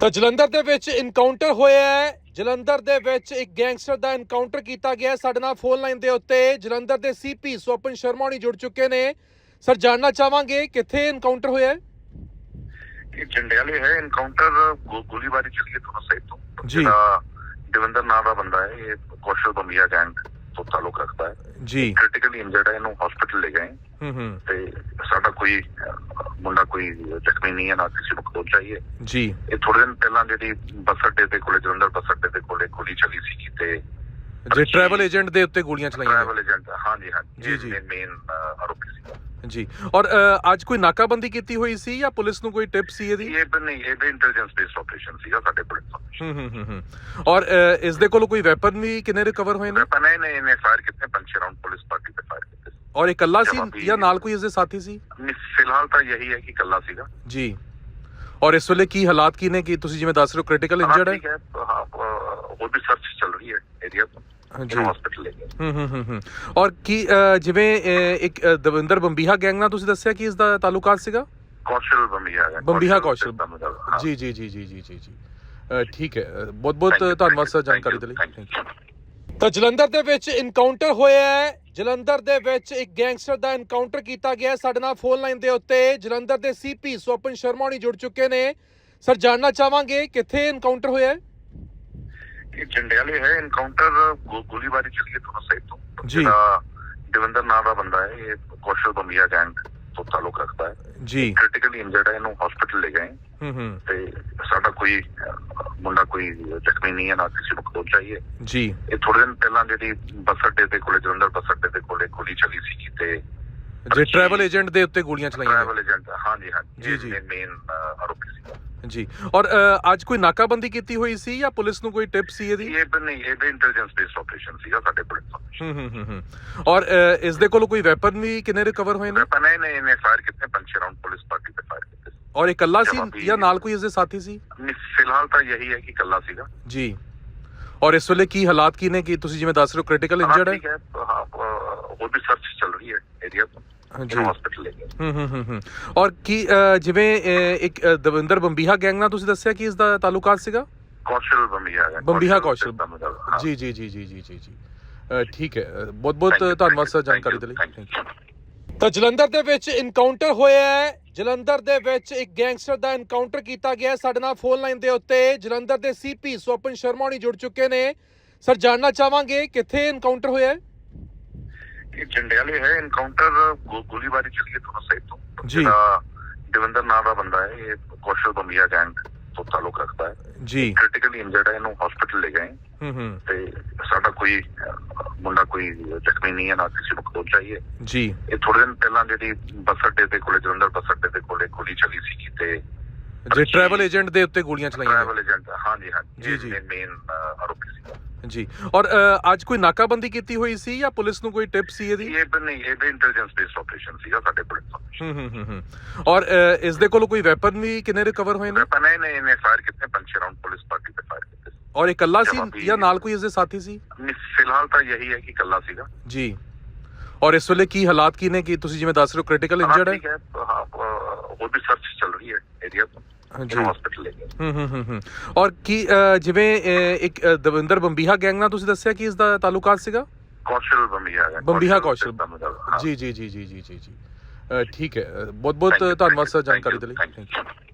ਤਾਂ ਜਲੰਧਰ ਦੇ ਵਿੱਚ ਇਨਕਾਊਂਟਰ ਹੋਇਆ ਹੈ। ਜਲੰਧਰ ਦੇ ਵਿੱਚ ਇੱਕ ਗੈਂਗਸਟਰ ਦਾ ਇਨਕਾਊਂਟਰ ਕੀਤਾ ਗਿਆ। ਸਾਡੇ ਨਾਲ ਫੋਨ ਲਾਈਨ ਦੇ ਉੱਤੇ ਜਲੰਧਰ ਦੇ ਸੀਪੀ ਸੋਪਨ ਸ਼ਰਮਾ ਹੁਣੀ ਜੁੜ ਚੁੱਕੇ ਨੇ। ਸਰ ਜਾਣਨਾ ਚਾਹਾਂਗੇ ਕਿੱਥੇ ਇਨਕਾਊਂਟਰ ਹੋਇਆ ਹੈ? ਇਹ ਜੰਡਿਆਲੇ ਹੈ। ਇਨਕਾਊਂਟਰ ਗੋਲੀਬਾਰੀ ਚੱਲੀ ਹੈ ਦੋਨੋਂ ਸਾਈਡ ਤੋਂ। ਜੀ। ਦਵਿੰਦਰ ਨਾਮ ਦਾ ਬੰਦਾ ਹੈ ਇਹ ਕੌਸ਼ਲ ਬੰਬੀਆ ਗੈਂਗ ਤੋਂ ਤਾਲੁਕ ਰੱਖਦਾ ਹੈ। ਜੀ। ਕ੍ਰਿਟੀਕਲੀ ਇੰਜਰਡ ਹੈ। ਇਹਨੂੰ ਹਸਪੀਟਲ ਲੈ ਗਏ। ਹੂੰ ਹੂੰ। ਤੇ ਸਾਡਾ ਕੋਈ ਮੁੰਡਾ ਕੋਈ ਜ਼ਖਮੀ ਨਹੀਂ ਹੈ ਨਾ ਕਿਸੇ ਨੂੰ ਖੋਲ ਚਾਹੀਏ ਜੀ। ਇਹ ਥੋੜੇ ਦਿਨ ਪਹਿਲਾਂ ਜਿਹੜੀ ਬੱਸ ਅੱਡੇ ਦੇ ਕੋਲੇ ਜਲੰਧਰ ਬੱਸ ਅੱਡੇ ਦੇ ਕੋਲੇ ਗੋਲੀ ਚੱਲੀ ਸੀ ਤੇ ਜੇ ਟਰੈਵਲ ਏਜੰਟ ਦੇ ਉੱਤੇ ਗੋਲੀਆਂ ਚਲਾਈਆਂ ਟਰੈਵਲ ਏਜੰਟ ਹਾਂਜੀ ਜੀ, ਜੀ। ਹਾਂਜੀ ਮੇਨ ਆਰੋਪੀ ਸੀ। ਜੀ। ਔਰ ਅੱਜ ਕੋਈ ਨਾਕਾਬੰਦੀ ਕੀਤੀ ਹੋਈ ਸੀ ਜਾਂ ਪੁਲਿਸ ਨੂੰ ਕੋਈ ਟਿਪ ਸੀ ਇਹਦੀ? ਇਹ ਨਹੀਂ ਇਹ ਵੀ ਇੰਟੈਲੀਜੈਂਸ ਬੇਸਡ ਆਪਰੇਸ਼ਨ ਸੀਗਾ ਸਾਡੇ information। ਹੂੰ ਹੂੰ ਹੂੰ ਔਰ ਇਸ ਦੇ ਕੋਲ ਕੋਈ ਵੈਪਨ ਵੀ ਕਿੰਨੇ ਰਿਕਵਰ ਹੋਏ ਨੇ? ਵੈਪਨ ਇਹਨੇ ਇਹਨੇ ਫਾਇਰ ਕੀਤੇ ਪੰਜ ਰਾਉਂਡ ਪੁਲਿਸ ਪਾਰਟੀ ਤੇ ਫਾਇਰ ਕੀਤੇ। ਔਰ ਇਕੱਲਾ ਸੀ ਜਾਂ ਨਾਲ ਕੋਈ ਇਸਦੇ ਸਾਥੀ ਸੀ? ਨਹੀਂ, ਫਿਲਹਾਲ ਤਾਂ ਯਹੀ ਹੈ ਕਿ ਕੱਲਾ ਸੀਗਾ। ਜੀ। ਔਰ ਇਸ ਵੇਲੇ ਕੀ ਹਾਲਾਤ ਕੀ ਨੇ? ਕਿ ਤੁਸੀਂ ਜਿਵੇਂ ਦੱਸ ਰਹੇ ਹੋ ਕ੍ਰਿਟੀਕਲ ਇੰਜਰਡ ਹੈ? ਠੀਕ ਹੈ। ਹਾਂ ਅਹ, ਹੋਰ ਵੀ ਸਰਚ ਚੱਲ ਰਹੀ ਹੈ ਏਰੀਆ ਤੋਂ। ਜੀ ਹਸਪੀਟਲ ਲੈ ਹੂੰ ਹੂੰ ਹੂੰ ਹੂੰ। ਔਰ ਕੀ ਜਿਵੇਂ ਇੱਕ ਦਵਿੰਦਰ ਬੰਬੀਹਾ ਗੈਂਗ ਨਾਲ ਤੁਸੀਂ ਦੱਸਿਆ ਕਿ ਇਸ ਦਾ ਤਾਲੁਕਾਤ ਸੀਗਾ? ਕੌਸ਼ਲ ਬੰਬੀਹਾ ਬੰਬੀਹਾ ਕੌਸ਼ਲ। ਜੀ ਜੀ ਜੀ ਜੀ ਜੀ ਜੀ ਠੀਕ ਹੈ। ਬਹੁਤ ਬਹੁਤ ਧੰਨਵਾਦ ਸਰ ਜਾਣਕਾਰੀ ਦੇ ਲਈ. ਤਾਂ ਜਲੰਧਰ ਦੇ ਵਿੱਚ ਇਨਕਾਊਂਟਰ ਹੋਇਆ ਹੈ ਜਲੰਧਰ ਦੇ ਵਿੱਚ ਇੱਕ ਗੈਂਗਸਟਰ ਦਾ ਇਨਕਾਊਂਟਰ ਕੀਤਾ ਗਿਆ। ਸਾਡੇ ਨਾਲ ਫੋਨ ਲਾਈਨ ਦੇ ਉੱਤੇ ਜਲੰਧਰ ਦੇ ਸੀਪੀ ਸੋਪਨ ਸ਼ਰਮਾ ਹੁਣੀ ਜੁੜ ਚੁੱਕੇ ਨੇ। ਸਰ ਜਾਣਨਾ ਚਾਹਾਂਗੇ ਕਿੱਥੇ ਇਨਕਾਊਂਟਰ ਹੋਇਆ ਹੈ? ਇਹ ਜੰਡਿਆਲੇ ਹੈ। ਇਨਕਾਊਂਟਰ ਗੋ- ਗੋਲੀਬਾਰੀ ਚੱਲੀ ਹੈ ਦੋਨੋਂ ਸਾਈਡ ਤੋਂ। ਜੀ। ਦਵਿੰਦਰ ਨਾਮ ਦਾ ਬੰਦਾ ਹੈ ਇਹ ਕੌਸ਼ਲ ਬੰਬੀਆ ਗੈਂਗ ਤੋਂ ਤਾਲੁਕ ਰੱਖਦਾ ਹੈ। ਜੀ। ਕ੍ਰਿਟੀਕਲੀ ਇੰਜਰਡ ਹੈ। ਇਹਨੂੰ ਹਸਪੀਟਲ ਲੈ ਗਏ। ਹੂੰ ਹੂੰ। ਤੇ ਸਾਡਾ ਕੋਈ ਮੁੰਡਾ ਕੋਈ ਜ਼ਖਮੀ ਨਹੀਂ ਹੈ ਨਾ ਕਿਸੇ ਨੂੰ ਖੋਲ ਚਾਹੀਏ ਜੀ। ਇਹ ਥੋੜੇ ਦਿਨ ਪਹਿਲਾਂ ਜਿਹੜੀ ਬੱਸ ਅੱਡੇ ਦੇ ਕੋਲੇ ਜਲੰਧਰ ਬੱਸ ਅੱਡੇ ਦੇ ਕੋਲੇ ਗੋਲੀ ਚੱਲੀ ਸੀ ਤੇ ਜੇ ਟਰੈਵਲ ਏਜੰਟ ਦੇ ਉੱਤੇ ਗੋਲੀਆਂ ਚਲਾਈਆਂ ਟਰੈਵਲ ਏਜੰਟ ਹਾਂਜੀ ਹਾਂਜੀ। ਜੀ, ਜੀ। ਮੇਨ ਆਰੋਪੀ ਸੀ। ਜੀ। ਔਰ ਅੱਜ ਕੋਈ ਨਾਕਾਬੰਦੀ ਕੀਤੀ ਹੋਈ ਸੀ ਜਾਂ ਪੁਲਿਸ ਨੂੰ ਕੋਈ ਟਿਪ ਸੀ ਇਹਦੀ? ਇਹ ਨਹੀਂ ਇਹ ਇੰਟੈਲੀਜੈਂਸ ਬੇਸਡ ਆਪਰੇਸ਼ਨ ਸੀਗਾ ਸਾਡੇ ਕੋਲ information। ਹੂੰ ਹੂੰ ਹੂੰ ਔਰ ਇਸ ਦੇ ਕੋਲ ਕੋਈ ਵੈਪਨ ਵੀ ਕਿੰਨੇ ਰਿਕਵਰ ਹੋਏ ਨੇ? ਵੈਪਨ ਇਹਨੇ ਇਹਨੇ ਫਾਇਰ ਕੀਤੇ ਪੰਜ ਰਾਉਂਡ ਪੁਲਿਸ ਪਾਰਟੀ ਤੇ ਫਾਇਰ ਕੀਤੇ। ਔਰ ਇਕੱਲਾ ਸੀ ਜਾਂ ਨਾਲ ਕੋਈ ਇਸਦੇ ਸਾਥੀ ਸੀ? ਫਿਲਹਾਲ ਤਾਂ ਯਹੀ ਹੈ ਕਿ ਕੱਲਾ ਸੀਗਾ। ਜੀ। ਔਰ ਇਸ ਵੇਲੇ ਕੀ ਹਾਲਾਤ ਕੀ ਨੇ? ਕਿ ਤੁਸੀਂ ਜਿਵੇਂ ਦੱਸ ਰਹੇ ਹੋ ਕ੍ਰਿਟੀਕਲ ਇੰਜਰਡ ਹੈ? ਠੀਕ ਹੈ ਹਾਂ ਅਹ, ਹੋਰ ਵੀ ਸਰਚ ਚੱਲ ਰਹੀ ਹੈ ਏਰੀਆ ਤੋਂ। ਜੀ ਹਸਪੀਟਲ ਲੈ ਹੂੰ ਹੂੰ ਹੂੰ ਹੂੰ। ਔਰ ਕੀ ਜਿਵੇਂ ਇੱਕ ਦਵਿੰਦਰ ਬੰਬੀਹਾ ਗੈਂਗ ਨਾਲ ਤੁਸੀਂ ਦੱਸਿਆ ਕਿ ਇਸ ਦਾ ਤਾਲੁਕਾਤ ਸੀਗਾ? ਕੌਸ਼ਲ ਬੰਬੀਹਾ ਬੰਬੀਹਾ ਕੌਸ਼ਲ। ਜੀ ਜੀ ਜੀ ਜੀ ਜੀ ਜੀ ਠੀਕ ਹੈ। ਬਹੁਤ ਬਹੁਤ ਧੰਨਵਾਦ ਸਰ ਜਾਣਕਾਰੀ ਦੇ ਲਈ. ਤਾਂ ਜਲੰਧਰ ਦੇ ਵਿੱਚ ਇਨਕਾਊਂਟਰ ਹੋਇਆ ਹੈ ਜਲੰਧਰ ਦੇ ਵਿੱਚ ਇੱਕ ਗੈਂਗਸਟਰ ਦਾ ਇਨਕਾਊਂਟਰ ਕੀਤਾ ਗਿਆ। ਸਾਡੇ ਨਾਲ ਫੋਨ ਲਾਈਨ ਦੇ ਉੱਤੇ ਜਲੰਧਰ ਦੇ ਸੀਪੀ ਸੋਪਨ ਸ਼ਰਮਾ ਹੁਣੀ ਜੁੜ ਚੁੱਕੇ ਨੇ। ਸਰ ਜਾਣਨਾ ਚਾਹਾਂਗੇ ਕਿੱਥੇ ਇਨਕਾਊਂਟਰ ਹੋਇਆ ਹੈ? ਇਹ ਜੰਡਿਆਲੇ ਹੈ। ਇਨਕਾਊਂਟਰ ਗੋ- ਗੋਲੀਬਾਰੀ ਚੱਲੀ ਹੈ ਦੋਨੋਂ ਸਾਈਡ ਤੋਂ। ਜੀ। ਦਵਿੰਦਰ ਨਾਮ ਦਾ ਬੰਦਾ ਹੈ ਇਹ ਕੌਸ਼ਲ ਬੰਬੀਆ ਗੈਂਗ ਤੋਂ ਤਾਲੁਕ ਰੱਖਦਾ ਹੈ। ਜੀ। ਕ੍ਰਿਟੀਕਲੀ ਇੰਜਰਡ ਹੈ। ਇਹਨੂੰ ਹਸਪੀਟਲ ਲੈ ਗਏ। ਹੂੰ ਹੂੰ। ਤੇ ਸਾਡਾ ਕੋਈ ਮੁੰਡਾ ਕੋਈ ਜ਼ਖਮੀ ਨਹੀਂ ਹੈ ਨਾ ਕਿਸੇ ਨੂੰ ਖੋਲ ਚਾਹੀਏ ਜੀ। ਇਹ ਥੋੜੇ ਦਿਨ ਪਹਿਲਾਂ ਜਿਹੜੀ ਬੱਸ ਅੱਡੇ ਦੇ ਕੋਲੇ ਜਲੰਧਰ ਬੱਸ ਅੱਡੇ ਦੇ ਕੋਲੇ ਗੋਲੀ ਚੱਲੀ ਸੀ ਤੇ ਜੇ ਟਰੈਵਲ ਏਜੰਟ ਦੇ ਉੱਤੇ ਗੋਲੀਆਂ ਚਲਾਈਆਂ ਟਰੈਵਲ ਏਜੰਟ ਹਾਂਜੀ ਹਾਂਜੀ। ਜੀ, ਜੀ। ਮੇਨ ਆਰੋਪੀ ਸੀ। ਜੀ। ਔਰ ਅੱਜ ਕੋਈ ਨਾਕਾਬੰਦੀ ਕੀਤੀ ਹੋਈ ਸੀ ਜਾਂ ਪੁਲਿਸ ਨੂੰ ਕੋਈ ਟਿਪ ਸੀ ਇਹਦੀ? ਇਹ ਨਹੀਂ ਇਹ ਵੀ ਇੰਟੈਲੀਜੈਂਸ ਬੇਸਡ ਆਪਰੇਸ਼ਨ ਸੀਗਾ ਸਾਡੇ information। ਹੂੰ ਹੂੰ ਹੂੰ ਔਰ ਇਸ ਦੇ ਕੋਲ ਕੋਈ ਵੈਪਨ ਵੀ ਕਿੰਨੇ ਰਿਕਵਰ ਹੋਏ ਨੇ? ਵੈਪਨ ਇਹਨੇ ਇਹਨੇ ਫਾਇਰ ਕੀਤੇ ਪੰਜ ਰਾਉਂਡ ਪੁਲਿਸ ਪਾਰਟੀ ਔਰ ਇਕੱਲਾ ਸੀ ਜਾਂ ਨਾਲ ਕੋਈ ਇਸਦੇ ਸਾਥੀ ਸੀ? ਫਿਲਹਾਲ ਤਾਂ ਯਹੀ ਹੈ ਕਿ ਕੱਲਾ ਸੀਗਾ। ਜੀ। ਔਰ ਇਸ ਵੇਲੇ ਕੀ ਹਾਲਾਤ ਕੀ ਨੇ? ਕਿ ਤੁਸੀਂ ਜਿਵੇਂ ਦੱਸ ਰਹੇ ਹੋ ਕ੍ਰਿਟੀਕਲ ਇੰਜਰਡ ਹੈ? ਠੀਕ ਹੈ ਹਾਂ ਅਹ, ਹੋਰ ਵੀ ਸਰਚ ਚੱਲ ਰਹੀ ਹੈ ਏਰੀਆ ਤੋਂ। ਜੀ ਹਸਪੀਟਲ ਲੈ ਗਏ ਹੂੰ ਹੂੰ ਹੂੰ ਔਰ ਕੀ ਜਿਵੇਂ ਇੱਕ ਦਵਿੰਦਰ ਬੰਬੀਹਾ ਗੈਂਗ ਨਾਲ ਤੁਸੀਂ ਦੱਸਿਆ ਕਿ ਇਸ ਦਾ ਤਾਲੁਕਾਤ ਸੀਗਾ? ਕੌਸ਼ਲ ਬੰਬੀਹਾ ਹੈ ਬੰਬੀਹਾ ਕੌਸ਼ਲ। ਜੀ ਜੀ ਜੀ ਜੀ ਜੀ ਜੀ ਠੀਕ ਹੈ। ਬਹੁਤ ਬਹੁਤ ਧੰਨਵਾਦ ਸਰ ਜਾਣਕਾਰੀ ਦੇ ਲਈ. Thank you.